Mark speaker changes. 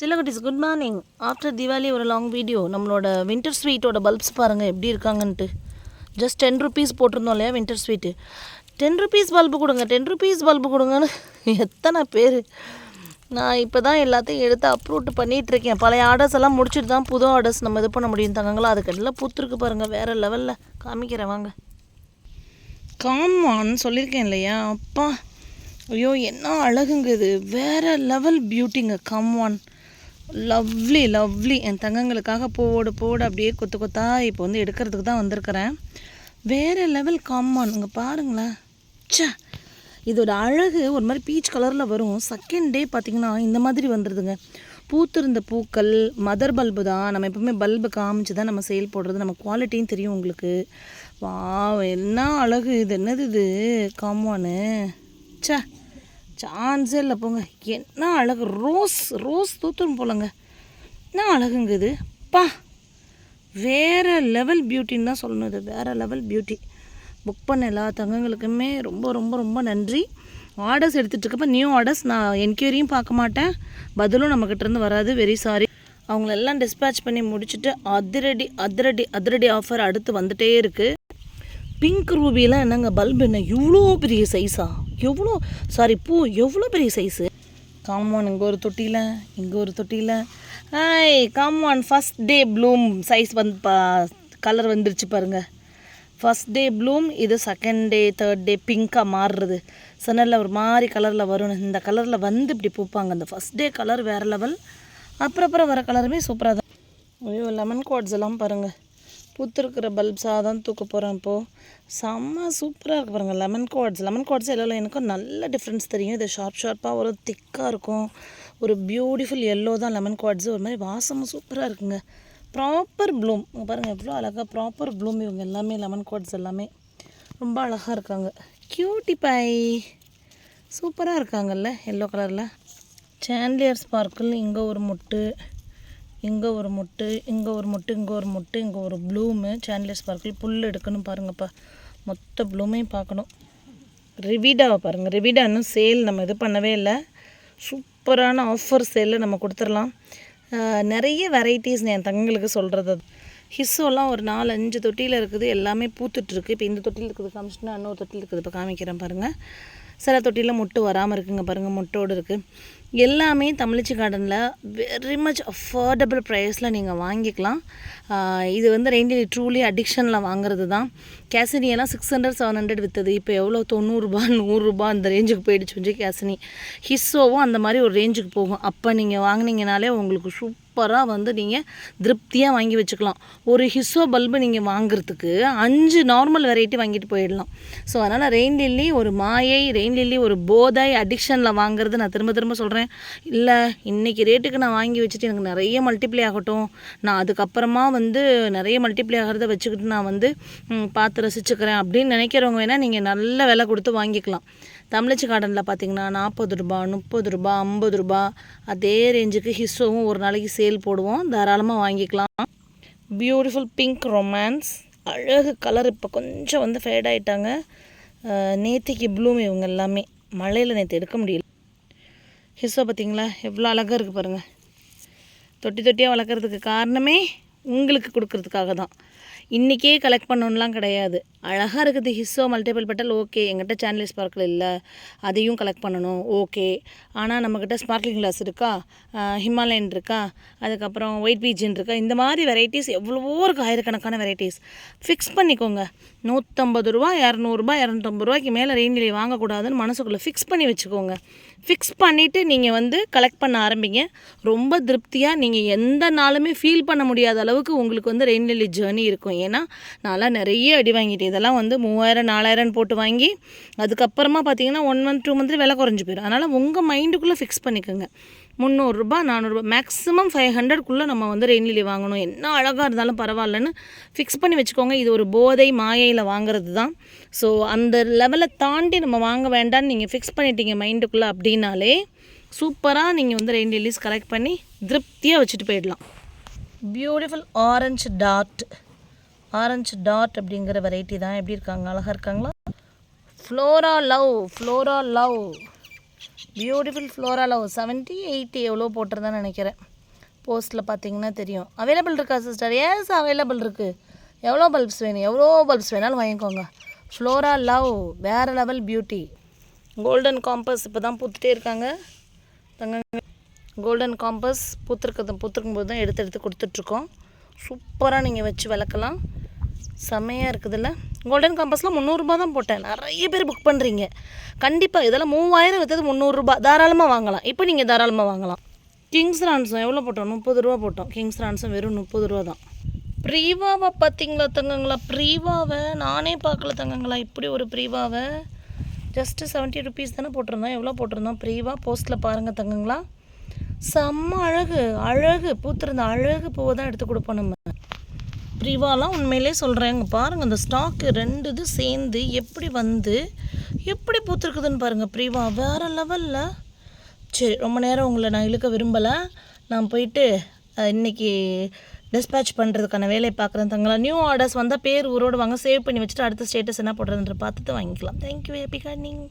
Speaker 1: சில்லகுட்டிஸ் good morning after Diwali ஒரு long video நம்மளோட winter ஸ்வீட்டோட பல்ப்ஸ் பாருங்கள் எப்படி இருக்காங்கன்ட்டு. ஜஸ்ட் டென் ருபீஸ் போட்டிருந்தோம் இல்லையா winter sweet ten rupees bulb கொடுங்க டென் ருபீஸ் பல்பு கொடுங்கன்னு எத்தனை பேர். நான் இப்போ தான் எல்லாத்தையும் எடுத்து அப்ரூட் பண்ணிகிட்டு இருக்கேன். பழைய ஆர்டர்ஸ் எல்லாம் முடிச்சுட்டு தான் புது ஆர்டர்ஸ் நம்ம இது பண்ண முடியும் தங்கங்களா. அதுக்கெல்லாம் பூத்துருக்கு பாருங்கள் வேறு லெவலில் காமிக்கிறேன் வாங்க. காமான்னு சொல்லியிருக்கேன் இல்லையா? அப்பா. ஐயோ என்ன அழகுங்க இது. வேற லெவல் பியூட்டிங்க காம்வான் லவ்லி லவ்லி என் தங்கங்களுக்காக போடு போடு அப்படியே கொத்து கொத்தா இப்போ வந்து எடுக்கிறதுக்கு தான் வந்திருக்கிறேன். வேறு லெவல் காமான் இங்கே பாருங்களேன் ச்சே. இதோட அழகு ஒரு மாதிரி பீச் கலரில் வரும். செகண்ட் டே பார்த்திங்கன்னா இந்த மாதிரி வந்துடுதுங்க பூத்திருந்த பூக்கள் மதர் பல்பு தான். நம்ம எப்பவுமே பல்பு காமிச்சு தான் நம்ம சேல் போடுறது. நம்ம குவாலிட்டியும் தெரியும் உங்களுக்கு. வா என்ன அழகு. இது என்னது இது? காமானு ச்சே. சான்ஸே இல்லை போங்க. என்ன அழகு. ரோஸ் ரோஸ் தூத்துரும் போலங்க. என்ன அழகுங்க இது. பா வேறு லெவல் பியூட்டின்னு தான் சொல்லணும் இது. வேறு லெவல் பியூட்டி. புக் பண்ண எல்லா தங்கங்களுக்குமே ரொம்ப ரொம்ப ரொம்ப நன்றி. ஆர்டர்ஸ் எடுத்துகிட்ருக்கப்ப நியூ ஆர்டர்ஸ் நான் என்கொயரியும் பார்க்க மாட்டேன். பதிலும் நம்மக்கிட்டேருந்து வராது. வெரி சாரி அவங்களெல்லாம் டிஸ்பேட்ச் பண்ணி முடிச்சுட்டு அதிரடி அதிரடி அதிரடி ஆஃபர் அடுத்து வந்துகிட்டே இருக்குது பிங்க் ரூபிலாம் என்னங்க? பல்பு என்ன? இவ்வளோ பெரிய சைஸா எவ்வளோ சாரி பூ எவ்வளோ பெரிய சைஸு காமான் இங்கே ஒரு தொட்டியில் இங்கே ஒரு தொட்டியில். Hi come on first day bloom size வந்து பா கலர் வந்துருச்சு பாருங்கள் ஃபஸ்ட் டே ப்ளூம் இது செகண்ட் டே தேர்ட் டே பிங்க்காக மாறுறது. சன்னலில் ஒரு மாதிரி கலரில் வரும் இந்த கலரில் வந்து இப்படி பூப்பாங்க. அந்த ஃபஸ்ட் டே கலர் வேறு லெவல் அப்புறம் அப்புறம் வர கலருமே சூப்பராக தான். ஐயோ லெமன் கோட்ஸ் எல்லாம் பாருங்கள் பூத்திருக்கிற பல்ப்ஸாக தான் தூக்க போகிறேன் இப்போது செம்ம சூப்பராக இருக்கு பாருங்கள் லெமன் குவாட்ஸ் லெமன் குவாட்ஸ் எல்லோவில் எனக்கும் நல்ல டிஃப்ரென்ஸ் தெரியும். இது ஷார்ப் ஷார்ப்பாக ஒரு திக்காக இருக்கும். ஒரு பியூட்டிஃபுல் எல்லோ தான் லெமன் குவாட்ஸ் ஒரு மாதிரி வாசமும் சூப்பராக இருக்குங்க. ப்ராப்பர் ப்ளூம் பாருங்கள் எவ்வளோ அழகாக ப்ராப்பர் ப்ளூம் இவங்க எல்லாமே லெமன் கோட்ஸ் எல்லாமே. ரொம்ப அழகாக இருக்காங்க. கியூட்டி பை சூப்பராக இருக்காங்கல்ல எல்லோ கலரில் சாண்ட்லியர் ஸ்பார்க்கிள் இங்கே ஒரு முட்டு. இங்கே ஒரு முட்டு இங்கே ஒரு முட்டு இங்கே ஒரு முட்டு இங்கே ஒரு ப்ளூமு சாண்ட்லியர் பார்க்கில் புல் எடுக்கணும் பாருங்கப்பா. மொத்த ப்ளூமையும் பார்க்கணும். ரிவிடாவை பாருங்கள் ரிவிடா இன்னும் சேல் நம்ம இது பண்ணவே இல்லை. சூப்பரான ஆஃபர் சேலில் நம்ம கொடுத்துடலாம். நிறைய வெரைட்டிஸ் என் தங்களுக்கு சொல்கிறது அது ஹிஸ்ஸோலாம் ஒரு நாலு அஞ்சு தொட்டியில் இருக்குது. எல்லாமே பூத்துட்ருக்கு இப்போ இந்த தொட்டியில் இருக்குது காமிச்சுன்னா இன்னொரு தொட்டியில் இருக்குது. இப்போ காமிக்கிறேன் பாருங்கள் சில தொட்டியில் முட்டு வராமல் இருக்குங்க பாருங்கள் முட்டோடு இருக்குது எல்லாமே தமிழ்ச்சி கார்டனில் வெரி மச் அஃபோர்டபுள் ப்ரைஸில் நீங்கள் வாங்கிக்கலாம். இது வந்து ரெண்டு ட்ரூலி அடிக்ஷனில் வாங்குறது தான் கேசனியெல்லாம் சிக்ஸ் ஹண்ட்ரட் செவன் ஹண்ட்ரட் விற்றுது இப்போ எவ்வளோ? தொண்ணூறுரூபா நூறுரூபா அந்த ரேஞ்சுக்கு போயிடுச்சு வந்து கேசனி ஹிஸ்ஸோவும் அந்த மாதிரி ஒரு ரேஞ்சுக்கு போகும். அப்போ நீங்கள் வாங்கினீங்கனாலே உங்களுக்கு சூப்பராக வந்து நீங்கள் திருப்தியாக வாங்கி வச்சுக்கலாம். ஒரு ஹிஸ்ஸோ பல்பு நீங்கள் வாங்குறதுக்கு அஞ்சு நார்மல் வெரைட்டி வாங்கிட்டு போயிடலாம். ஸோ அதனால் ரெயின் லில்லி ஒரு மாயை ரெயின் லில்லி ஒரு போதை அடிக்ஷனில் வாங்குறது நான் திரும்ப திரும்ப சொல்கிறேன் இல்லை இன்றைக்கி ரேட்டுக்கு நான் வாங்கி வச்சுட்டு எனக்கு நிறைய மல்டிப்ளை ஆகட்டும். நான் அதுக்கப்புறமா வந்து நிறைய மல்டிப்ளை ஆகிறத வச்சுக்கிட்டு நான் வந்து பார்த்து ரசிச்சுக்கிறேன். அப்படின்னு நினைக்கிறவங்க வேணால் நீங்கள் நல்ல விலை கொடுத்து வாங்கிக்கலாம். தமிழச்சி கார்டனில் பார்த்தீங்கன்னா நாற்பது ரூபா முப்பது ரூபா ஐம்பது ரூபா அதே ரேஞ்சுக்கு ஹிஸ்ஸோவும் ஒரு நாளைக்கு சேல் போடுவோம். தாராளமாக வாங்கிக்கலாம். பியூட்டிஃபுல் பிங்க் ரொமான்ஸ் அழகு கலர் இப்போ கொஞ்சம் வந்து ஃபேட் ஆகிட்டாங்க நேத்திக்கு ப்ளூம் இவங்க எல்லாமே. மழையில் நேற்று எடுக்க முடியல. ஹிஸ்ஸோ பார்த்தீங்களா? எவ்வளோ அழகாக இருக்குது பாருங்கள் தொட்டி தொட்டியாக வளர்க்குறதுக்கு காரணமே உங்களுக்கு கொடுக்கறதுக்காக தான். இன்றைக்கே கலெக்ட் பண்ணணும்லாம் கிடையாது. அழகாக இருக்குது. ஹிஸ்ஸோ மல்டிபிள் பெட்டல் ஓகே எங்கிட்ட சேனல் ஸ்பார்க்கிள் இல்லை. அதையும் கலெக்ட் பண்ணணும் ஓகே ஆனால் நம்மக்கிட்ட ஸ்பார்க்லிங் கிளாஸ் இருக்கா? ஹிமாலயன் இருக்கா? அதுக்கப்புறம் ஒயிட் பீஜின் இருக்கா? இந்த மாதிரி வெரைட்டிஸ் எவ்வளவோ இருக்குது ஆயிரக்கணக்கான வெரைட்டிஸ் ஃபிக்ஸ் பண்ணிக்கோங்க. நூற்றம்பது ரூபா இரநூறுபா இரநூத்தம்பது ரூபாய்க்கு மேலே ரெயின்லி வாங்கக்கூடாதுன்னு மனசுக்குள்ளே ஃபிக்ஸ் பண்ணி வச்சுக்கோங்க. ஃபிக்ஸ் பண்ணிவிட்டு நீங்கள் வந்து கலெக்ட் பண்ண ஆரம்பிங்க. ரொம்ப திருப்தியாக நீங்கள் எந்த நாளுமே ஃபீல் பண்ண முடியாத அளவுக்கு உங்களுக்கு வந்து ரெயின்லி ஜேர்னி இருக்கும். ஏன்னா நான்லாம் நிறைய அடி வாங்கிட்டேன் இதெல்லாம் வந்து மூவாயிரம் நாலாயிரம்னு போட்டு வாங்கி அதுக்கப்புறமா பார்த்தீங்கன்னா ஒன் மந்த் டூ மந்த்ல விலை குறைஞ்சி போயிடும் அதனால் உங்கள் மைண்டுக்குள்ளே ஃபிக்ஸ் பண்ணிக்கோங்க. முந்நூறுரூபா நானூறுரூபா மேக்ஸிமம் ஃபைவ் ஹண்ட்ரட்குள்ளே நம்ம வந்து ரெயின்லி வாங்கணும். என்ன அழகாக இருந்தாலும் பரவாயில்லன்னு ஃபிக்ஸ் பண்ணி வச்சுக்கோங்க. இது ஒரு போதை மாயையில் வாங்குறது தான். ஸோ அந்த லெவலை தாண்டி நம்ம வாங்க வேண்டாம்னு நீங்கள் ஃபிக்ஸ் பண்ணிட்டீங்க மைண்டுக்குள்ளே அப்படின்னாலே சூப்பராக நீங்கள் வந்து ரெயின் லில்லிஸ் கலெக்ட் பண்ணி திருப்தியாக வச்சுட்டு போயிடலாம். Beautiful orange dot orange dot அப்படிங்கிற வெரைட்டி தான். எப்படி இருக்காங்க? அழகாக இருக்காங்களா? Flora love flora love beautiful flora love seventy eighty எவ்வளோ போட்டிருந்தேன்னு நினைக்கிறேன். போஸ்ட்டில் பார்த்தீங்கன்னா தெரியும். அவைலபிள் இருக்கா சிஸ்டர் ஏஸ் அவைலபிள் இருக்குது எவ்வளோ பல்ப்ஸ் வேணும்? எவ்வளோ பல்ப்ஸ் வேணாலும் வாங்கிக்கோங்க. ஃப்ளோரா லவ் வேறு லெவல் பியூட்டி கோல்டன் காம்பஸ் இப்போ தான் பூத்துட்டே இருக்காங்க. தங்க கோல்டன் காம்பஸ் பூத்துருக்கிறது பூத்துருக்கும் போது தான் எடுத்து எடுத்து கொடுத்துட்ருக்கோம். சூப்பராக நீங்கள் வச்சு விளக்கலாம் செம்மையாக இருக்குதுல்ல? கோல்டன் காம்பஸில் முந்நூறுரூபா தான் போட்டேன். நிறைய பேர் புக் பண்ணுறீங்க கண்டிப்பாக இதெல்லாம் மூவாயிரம் விற்றது முந்நூறுரூபா தாராளமாக வாங்கலாம். இப்போ நீங்கள் தாராளமாக வாங்கலாம். கிங்ஸ் ரான்ஸும் எவ்வளோ போட்டோம்? முப்பது ரூபா போட்டோம். கிங்ஸ் ரான்ஸும் வெறும் முப்பது ரூபா தான். ப்ரீவாவை பார்த்தீங்களா தங்கங்களா? ப்ரீவாவை நானே பார்க்கல தங்கங்களா? இப்படி ஒரு ப்ரீவாவை ஜஸ்ட்டு செவன்ட்டி ருபீஸ் தானே போட்டிருந்தோம். எவ்வளோ போட்டிருந்தோம்? ப்ரீவா போஸ்ட்டில் பாருங்கள் தங்கங்களா. செம்ம அழகு. அழகு. பூத்திருந்த அழகு பூவை தான் எடுத்து கொடுப்போம் நம்ம. ப்ரிவாலாம் உண்மையிலே சொல்கிறேங்க பாருங்கள் அந்த ஸ்டாக்கு ரெண்டு இது சேர்ந்து எப்படி வந்து எப்படி பூத்துருக்குதுன்னு பாருங்கள் ப்ரிவா. வேறு லெவலில் சரி ரொம்ப நேரம் உங்களை நான் இழுக்க விரும்பலை. நான் போயிட்டு இன்றைக்கி டிஸ்பேச் டிஸ்பேட்ச் பண்ணுறதுக்கான வேலையை பார்க்குறேன் தங்களா. நியூ ஆர்டர்ஸ் வந்தால் பேர் ஊரோடு வாங்க சேவ் பண்ணி வச்சுட்டு அடுத்த ஸ்டேட்டஸ் என்ன போடுறதுன்ற பார்த்துட்டு வாங்கிக்கலாம். Thank you happy Corning